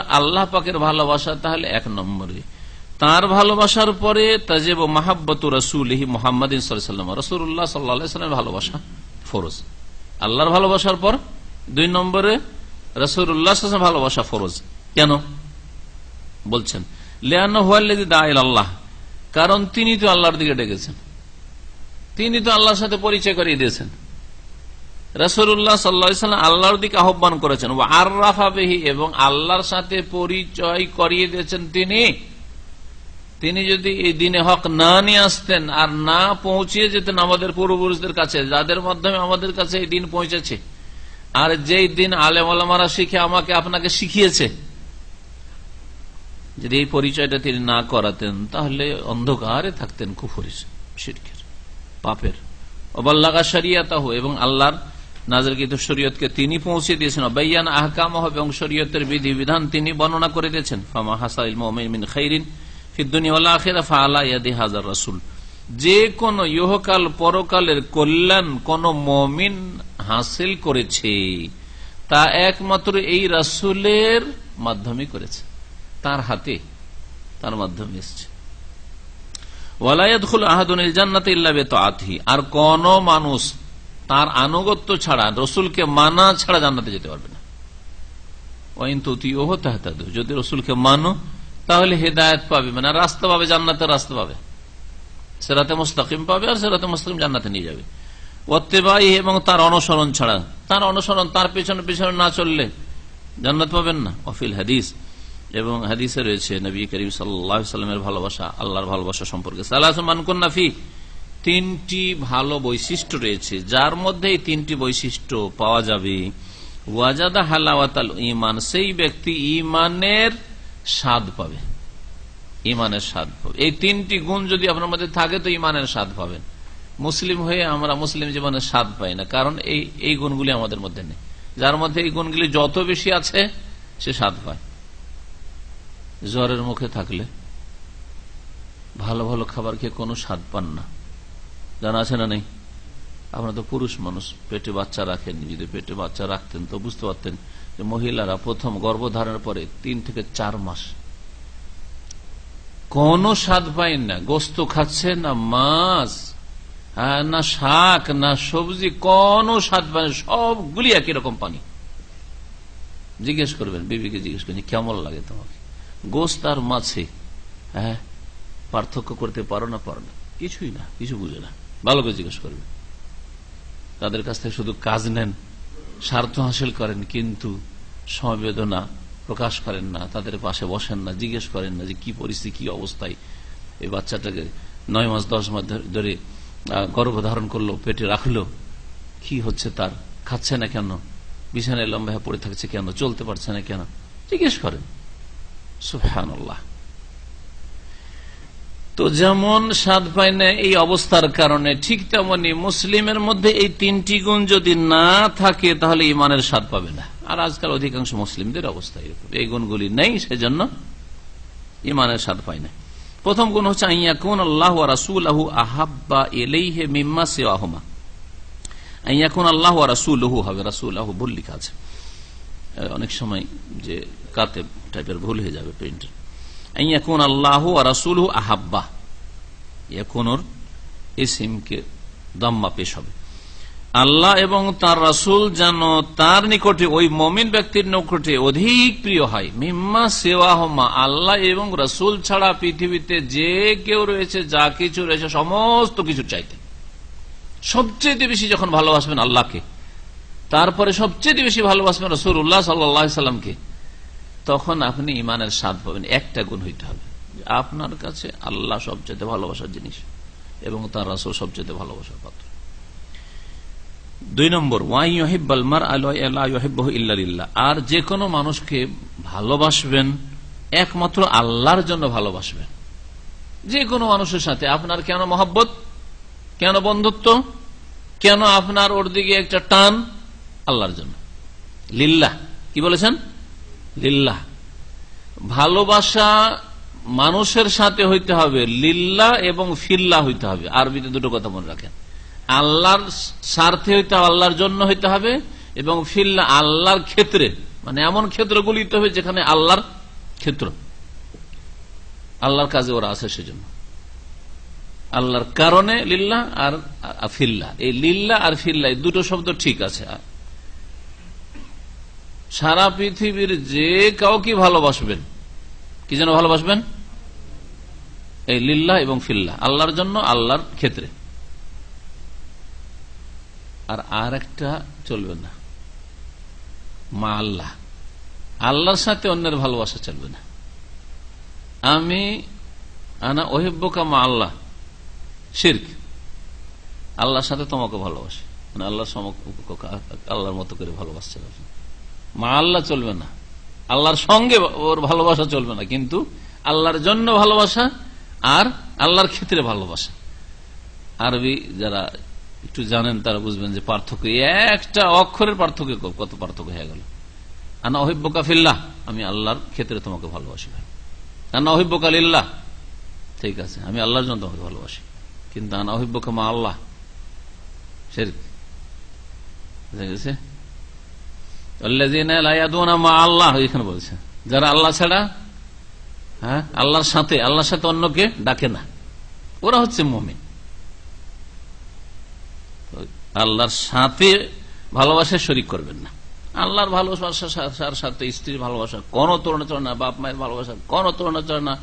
আল্লাহ পাকের ভালোবাসা তাহলে এক নম্বরে। তার ভালোবাসার পরে তাজেব মাহাব্বত মোহাম্মদ রসুল্লাহ ভালোবাসা আল্লাহর ভালোবাসার পর দুই নম্বরে রসুল্লাহ ভালোবাসা ফরজ। কেন? বলছেন দায়ের আল্লাহ। কারণ তিনি তো আল্লাহর দিকে ডেকেছেন। তিনি তো আল্লাহর সাথে পরিচয় করিয়ে দিয়েছেন। রসুল্লাহ সাল্লাম আল্লাহর দিকে আহ্বান করেছেন। আর রাফাবেহি এবং আল্লাহর সাথে পরিচয় করিয়ে দিয়েছেন তিনি। তিনি যদি এই দিনে হক না নিয়ে আসতেন আর না পৌঁছিয়ে যেতেন আমাদের পূর্বপুরুষদের কাছে, যাদের মাধ্যমে আমাদের কাছে এই দিন পৌঁছেছে, আর যেই দিন আলেম আলমারা শিখে আমাকে আপনাকে শিখিয়েছে, যদি এই পরিচয়টা তিনি না করাতেন, তাহলে অন্ধকারে থাকতেন কুফরিস পাপের। অবাল্লাগা শরিয়াতাহ, এবং আল্লাহর নাজরকৃত শরীয়তকে তিনি পৌঁছে দিয়েছেন। অবাইয়ান আহকাম এবং শরীয়তের বিধি বিধান তিনি বর্ণনা করে দিয়েছেন। ফামা হাসাইল মোমিন খৈরিন যে কোন ইহকাল পরকালের কল্যাণ কোন মমিন হাসিল করেছে, তা একমাত্র এই রাসুলের মাধ্যমে করেছে। তার হাতে তার মাধ্যমে এসছে। ওয়ালায়াত আহাদুল জান্নাত ইল্লা বেত আর কোন মানুষ তার আনুগত্য ছাড়া, রসুলকে মানা ছাড়া জান্নাতে যেতে পারবে না। যদি রসুলকে মানো, তাহলে হেদায়ত পাবে। মানে রাস্তা পাবে, জান্নাতের রাস্তা পাবে। সেরাতে মুস্তাকিম পাবে আর সেরাতে মুস্তাকিম জান্নাতে নিয়ে যাবে। অত্তেবাই এবং তার অনুসরণ ছাড়া, তার অনুসরণ, তার পেছনে পেছনে না চললে জান্নাত পাবেন না। অফিল হাদিস, এবং হাদিসে রয়েছে, নবী করিম সাল্লামের ভালোবাসা, আল্লাহর ভালোবাসা সম্পর্কে। সালাহি তিনটি ভালো বৈশিষ্ট্য রয়েছে। যার মধ্যে এই তিনটি বৈশিষ্ট্য পাওয়া যাবে। ওয়াজাদা হালাওয়াতাল ইমান সেই ব্যক্তি ইমানের স্বাদ পাবে। ইমানের স্বাদ পাবে। এই তিনটি গুণ যদি আপনার মধ্যে থাকে, তো ইমানের স্বাদ পাবেন। মুসলিম হয়ে আমরা মুসলিম জীবনের স্বাদ পাই না, কারণ এই এই গুণগুলি আমাদের মধ্যে নেই। যার মধ্যে এই গুণগুলি যত বেশি আছে, সে স্বাদ পায়। জ্বরের মুখে থাকলে ভালো ভালো খাবার খেয়ে কোনো স্বাদ পান না। জানা আছে না নেই? আপনার তো পুরুষ মানুষ, পেটে বাচ্চা রাখেন যদি পেটে বাচ্চা রাখতেন তো বুঝতে পারতেন যে মহিলারা প্রথম গর্ভধারণের পরে তিন থেকে চার মাস। কোন স্বাদ পাইন না, গোস্ত খাচ্ছে না মাছ না শাক, না সবজি, কোন স্বাদ পায় সবগুলি একই রকম পানি। জিজ্ঞেস করবেন, বিবিকে জিজ্ঞেস করবেন কেমন লাগে তোমাকে? গোস্ত আর মাছে। হ্যাঁ পার্থক্য করতে পারো না পারো না। কিছুই না, কিছু বুঝে না। ভালো করে জিজ্ঞেস করবে। তাদের কাছ থেকে শুধু কাজ নেন, স্বার্থ হাসিল করেন, কিন্তু সমবেদনা প্রকাশ করেন না, তাদের পাশে বসেন না, জিজ্ঞেস করেন না যে কি পরিস্থিতি, কি অবস্থায়। এই বাচ্চাটাকে নয় মাস, দশ মাস ধরে গর্ভ ধারণ করল, পেটে রাখল। কি হচ্ছে তার? খাচ্ছে না কেন? বিছানায় লম্বা পড়ে থাকছে কেন? চলতে পারছে না কেন? জিজ্ঞেস করেন। সুফানুল্লাহ তো যেমন স্বাদ পায় না এই অবস্থার কারণে, ঠিক তেমনি মুসলিমের মধ্যে এই তিনটি গুণ যদি না থাকে, তাহলে ইমানের স্বাদ পাবে না। আর আজকাল অধিকাংশ মুসলিমদের অবস্থা এরকম। এই গুণগুলি নেই, সেজন্য ইমানের স্বাদ পায় না। প্রথম গুণ হচ্ছে আইয়া আইয়াকুন আল্লাহ রাসুল আহাব্বা এলেইহে মিম্মা সেওয়াহমা। আইয়াকুন আল্লাহ রাসুল হবে রাসুল আহু ভুল লিখা আছে। অনেক সময় যে কাতে টাইপের ভুল হয়ে যাবে প্রিন্টার। আল্লাহ রাসুল আহাব্বা ইয়াকুনর ইসিমকে দম্মা পেশ হবে। আল্লাহ এবং তার রাসুল যেন তার নিকটে ওই মমিন ব্যক্তির নিকটে অধিক প্রিয় হয়। মিম্মা সেওয়াহমা, আল্লাহ এবং রাসুল ছাড়া পৃথিবীতে যে কেউ রয়েছে, যা কিছু রয়েছে, সমস্ত কিছু চাইতে। সবচেয়ে বেশি যখন ভালোবাসবেন আল্লাহকে, তারপরে সবচেয়ে বেশি ভালোবাসবেন রসুল উল্লাহ সাল্লাহ সাল্লামকে। তখন আপনি ইমানের স্বাদ পাবেন। একটা গুণ হইতে হবে। আপনার কাছে আল্লাহ সবচেয়ে ভালোবাসার জিনিস এবং তার রাসুল সবচেয়ে ভালোবাসার পাত্র। দুই নম্বর আর যে কোনো মানুষকে ভালোবাসবেন, একমাত্র আল্লাহর জন্য ভালোবাসবেন। যে কোনো মানুষের সাথে আপনার কেন মহব্বত? কেন বন্ধুত্ব? কেন আপনার ওর দিকে একটা টান? আল্লাহর জন্য। লিল্লাহ। কি বলেছেন? লিল্লাহ। ভালোবাসা মানুষের সাথে হইতে হবে লিল্লা এবং ফিল্লা হইতে হবে। আরবিতে দুটো কথা মনে রাখেন। আল্লাহর স্বার্থে হইতে হবে, আল্লাহর জন্য হইতে হবে এবং ফিল্লা আল্লাহর ক্ষেত্রে মানে এমন ক্ষেত্রগুলিতে হবে যেখানে আল্লাহর ক্ষেত্র। আল্লাহর কাজে ওরা আছে সেজন্য। আল্লাহর কারণে লিল্লা আর ফিল্লা এই লিল্লা আর ফিল্লা এই দুটো শব্দ ঠিক আছে। সারা পৃথিবীর যে কাউকে ভালোবাসবেন, কি যেন ভালোবাসবেন? এই লিল্লা এবং ফিল্লা আল্লাহর জন্য, আল্লাহর ক্ষেত্রে। আর আর একটা চলবে না। মা আল্লাহ, আল্লাহর সাথে অন্যের ভালোবাসা চলবে না। আমি, আনা ওহেব্বকা মা আল্লাহ, শির্ক। আল্লাহর সাথে তোমাকে ভালোবাসে। মানে আল্লাহর আল্লাহর মতো করে ভালোবাসছে মা আল্লাহ চলবে না। আল্লাহর সঙ্গে ওর ভালোবাসা চলবে না, কিন্তু আল্লাহর জন্য ভালোবাসা আর আল্লাহর ক্ষেত্রে ভালোবাসা। আরবি যারা একটু জানেন তারা বুঝবেন যে পার্থক্য একটা অক্ষরের পার্থক্য কত পার্থক্য হয়ে গেল। আনা অহিব্বকা ফিল্লাহ, আমি আল্লাহর ক্ষেত্রে তোমাকে ভালোবাসি ভাই। আনা অহিব্বকা লিল্লাহ, ঠিক আছে, আমি আল্লাহর জন্য তোমাকে ভালোবাসি। কিন্তু আনা অহিব্বকা মা আল্লাহ সের আল্লাহ এখানে বলছে। যারা আল্লাহ ছাড়া হ্যাঁ আল্লাহর সাথে আল্লাহর সাথে অন্যকে ডাকে না। ওরা হচ্ছে মমিন। আল্লাহর সাথে ভালোবাসা শরিক করবেন না। আল্লাহর ভালোবাসার সাথে স্ত্রীর ভালোবাসা কোন তুলনা চলে না, বাপ মায়ের ভালোবাসা কোন তুলনা চলে না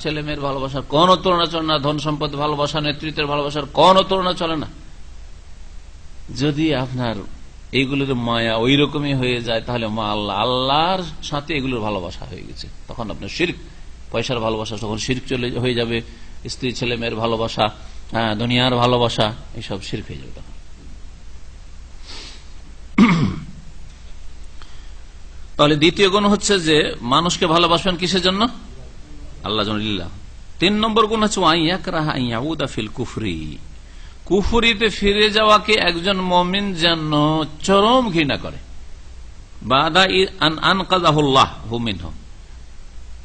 ছেলে মেয়ের ভালোবাসা কোন তুলনা চলে না, ধন সম্পদ ভালোবাসা, নেতৃত্বের ভালোবাসার কোন তুলনা চলে না। যদি আপনার এইগুলোর মায়া ওই রকমই হয়ে যায়, তাহলে মা আল্লাহ, আল্লাহর সাথে এগুলোর ভালোবাসা হয়ে গেছে। তখন আপনার শির্ক, পয়সার ভালোবাসা, তখন শির্ক চলে হয়ে যাবে, স্ত্রী, ছেলে, মেয়ের ভালোবাসা হ্যাঁ দুনিয়ার ভালোবাসা এসব শির্ক হয়ে যাবে তখন। তাহলে দ্বিতীয় গুণ হচ্ছে যে, মানুষকে ভালোবাসবেন কিসের জন্য? আল্লাহ তিন নম্বর গুণ হচ্ছে কুফুরিতে ফিরে যাওয়াকে একজন মমিন যেন চরম ঘৃণা করে।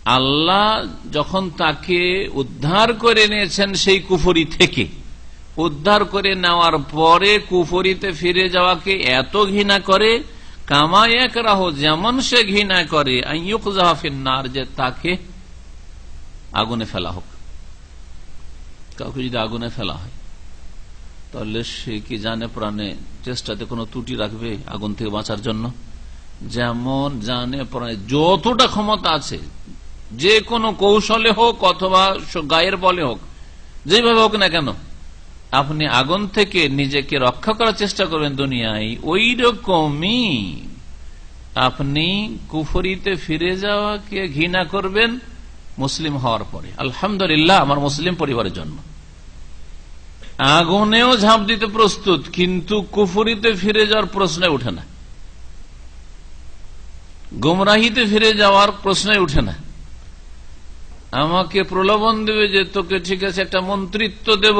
আল্লাহ যখন তাকে উদ্ধার করে নিয়েছেন সেই কুফুরি থেকে, উদ্ধার করে নেওয়ার পরে কুফরিতে ফিরে যাওয়াকে এত ঘৃণা করে কামায়াক রাহ যেমন সে ঘৃণা করে জাহাফিনার যে তাকে আগুনে ফেলা হোক। কাউকে যদি আগুনে ফেলা হয়। তাহলে সে কি জানে প্রাণে চেষ্টাতে কোনো ত্রুটি রাখবে আগুন থেকে বাঁচার জন্য? যেমন জানে প্রাণে যতটা ক্ষমতা আছে, যে কোনো কৌশলে হোক অথবা গায়ের বলে হোক, যেভাবে হোক না কেন, আপনি আগুন থেকে নিজেকে রক্ষা করার চেষ্টা করবেন দুনিয়ায়। ওই রকমই আপনি কুফরিতে ফিরে যাওয়াকে ঘৃণা করবেন মুসলিম হওয়ার পরে। আলহামদুলিল্লাহ, আমার মুসলিম পরিবারের জন্য। আগুনেও ঝাঁপ দিতে প্রস্তুত, কিন্তু কুফরিতে ফিরে যাওয়ার প্রশ্নে উঠে না। গুমরাহিতে ফিরে যাওয়ার প্রশ্নে উঠে না। আমাকে প্রলোভন দেবে যে তোকে ঠিক আছে একটা মন্ত্রিত্ব দেব,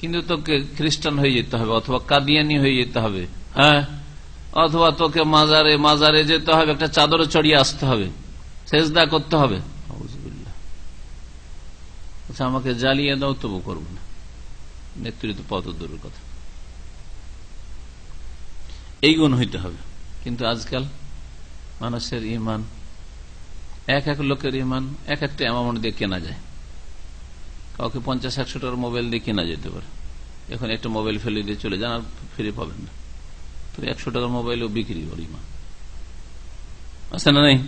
কিন্তু তোকে খ্রিস্টান হয়ে যেতে হবে, অথবা কাদিয়ানি হয়ে যেতে হবে হ্যাঁ? অথবা তোকে মাজারে মাজারে যেতে হবে, একটা চাদরে চড়িয়ে আসতে হবে, সেজদা করতে হবে। আচ্ছা আমাকে জ্বালিয়ে দাও, তবু করব না। নেতৃত্ব পদ দূরের কথা। এই গুণ হইতে হবে। কিন্তু আজকাল মানুষের ইমান এক এক লোকের ইমান এক একটা অ্যামাউন্ট দিয়ে কেনা যায়। কাউকে পঞ্চাশ একশো টাকার মোবাইল দিয়ে কেনা যেতে পারে। এখন একটা মোবাইল ফেলে দিয়ে চলে যান, আর ফিরে পাবেন না। তো একশো টাকার মোবাইলও বিক্রি করি ইমান আছে না নেই?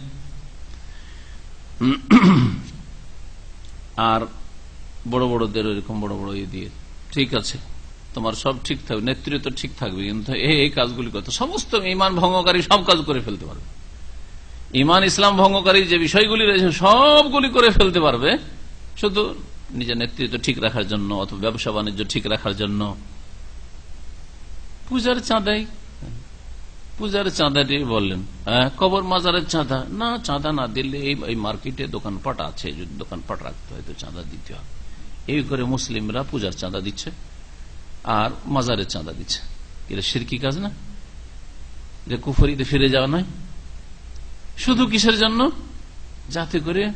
আর বড় বড়দের এরকম বড় বড় ইয়ে দিয়ে ঠিক আছে। তোমার সব ঠিক থাকবে নেতৃত্ব ঠিক থাকবে, কিন্তু এই কাজগুলি করতে সমস্ত ইমান ভঙ্গকারী সব কাজ করে ফেলতে পারবে। ইমান ইসলাম ভঙ্গকারী যে বিষয়গুলি রয়েছে, সবগুলি করে ফেলতে পারবে। শুধু নিজের নেতৃত্ব ঠিক রাখার জন্য, অথবা ব্যবসা বাণিজ্য ঠিক রাখার জন্য। পূজার চাঁদাই। পূজার চাঁদাটি বললেন হ্যাঁ কবর মাজারের চাঁদা? না চাঁদা না দিলে এই মার্কেটে দোকানপাট আছে, যদি দোকানপাট রাখতে হয় তো চাঁদা দিতে হবে। এই করে মুসলিমরা পূজার চাঁদা দিচ্ছে আর মাজারের চাঁদা দিচ্ছে। এটা সিরকি কাজ না? যে কুফরিতে ফিরে যাওয়া নয়? শুধু কিসের জন্য? যাতে করে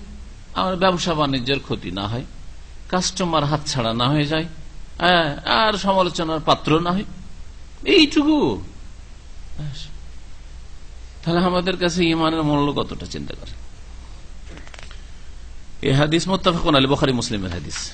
আমার ব্যবসা বাণিজ্যের ক্ষতি না হয় কাস্টমার হাত ছাড়া না হয়ে যায় হ্যাঁ, আর সমালোচনার পাত্র না হয়। এইটুকু। তাহলে আমাদের কাছে ইমানের মূল্য কতটা চিন্তা করে? এ হাদিস মোত্তাফাকুন আলী বখারি মুসলিমের হাদিস।